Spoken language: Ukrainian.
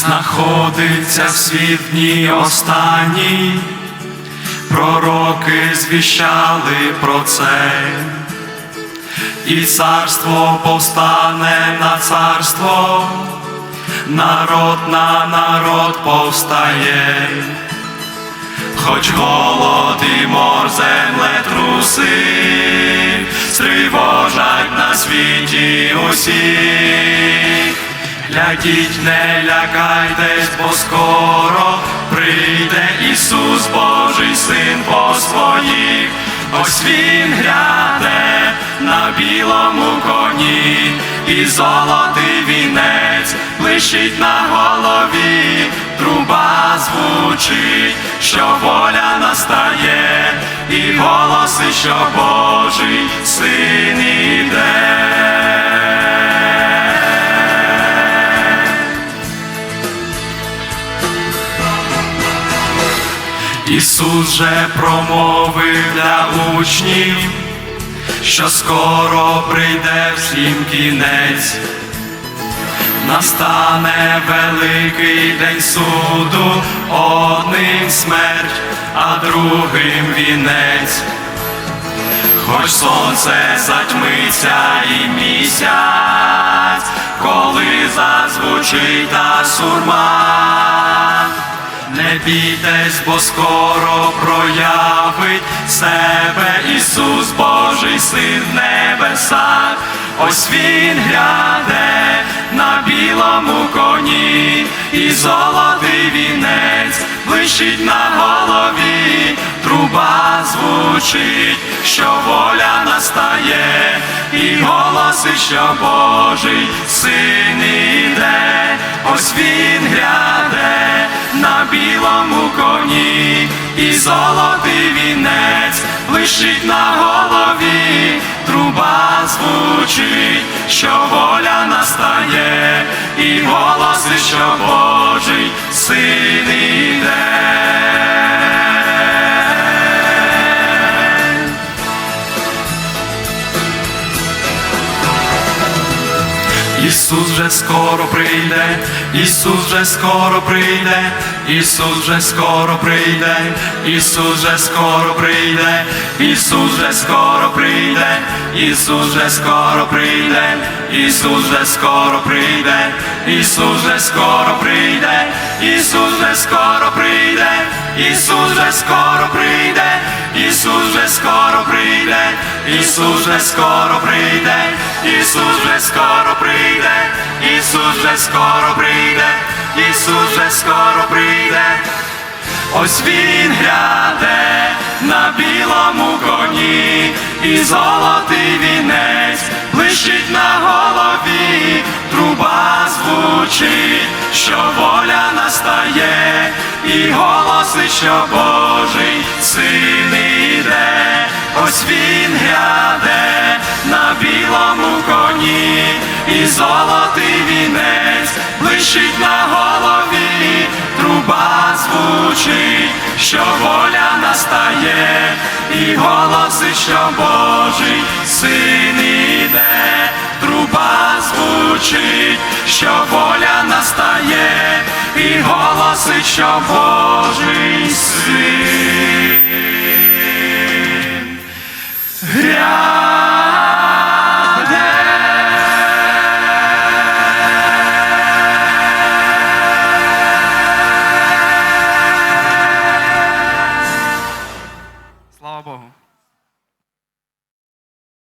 знаходиться в світ дні останній, пророки звіщали про це, і царство повстане на царство, народ на народ повстає, хоч голод і мор землетруси стривожать на світі усіх. Глядіть, не лякайтесь, бо скоро прийде Ісус Божий Син по своїх. Ось він гряде на білому коні, і золотий вінець блищить на голові, труба звучить, що воля настає, і голоси, що Божий син іде. Ісус же промовив для учнів, що скоро прийде всім кінець, настане великий день суду, одним смерть, а другим вінець. Хоч сонце затьмиться і місяць, коли зазвучить та сурма. Не бійтесь, бо скоро проявить себе Ісус Божий Син в небесах. Ось Він гряде на білому коні, і золотий вінець блищить на голові, труба звучить, що воля настає, і голоси, що Божий син іде, ось він гряде на білому коні, і золотий вінець лишить на голові, труба звучить, що воля настає, і голоси, що Божий син Ісус вже скоро прийде, Ісус вже скоро прийде, Ісус вже скоро прийде, Ісус вже скоро прийде, Ісус вже скоро прийде, Ісус вже скоро прийде, Ісус вже скоро прийде, Ісус вже скоро прийде, Ісус вже скоро прийде, Ісус вже скоро прийде, Ісус вже скоро прийде, Ісус вже скоро прийде, Ісус вже скоро прийде, Ісус вже скоро прийде, Ісус вже скоро прийде. Ось він гряде на білому коні, і золотий вінець блищить на голові, труба звучить, що воля настає, і голоси, що Божий син іде, ось він гряде на білому коні, і золотий вінець блищить на голові, труба звучить, що воля настає, і голоси, що Божий син іде, труба звучить, що воля настає, і голоси, що Божий син.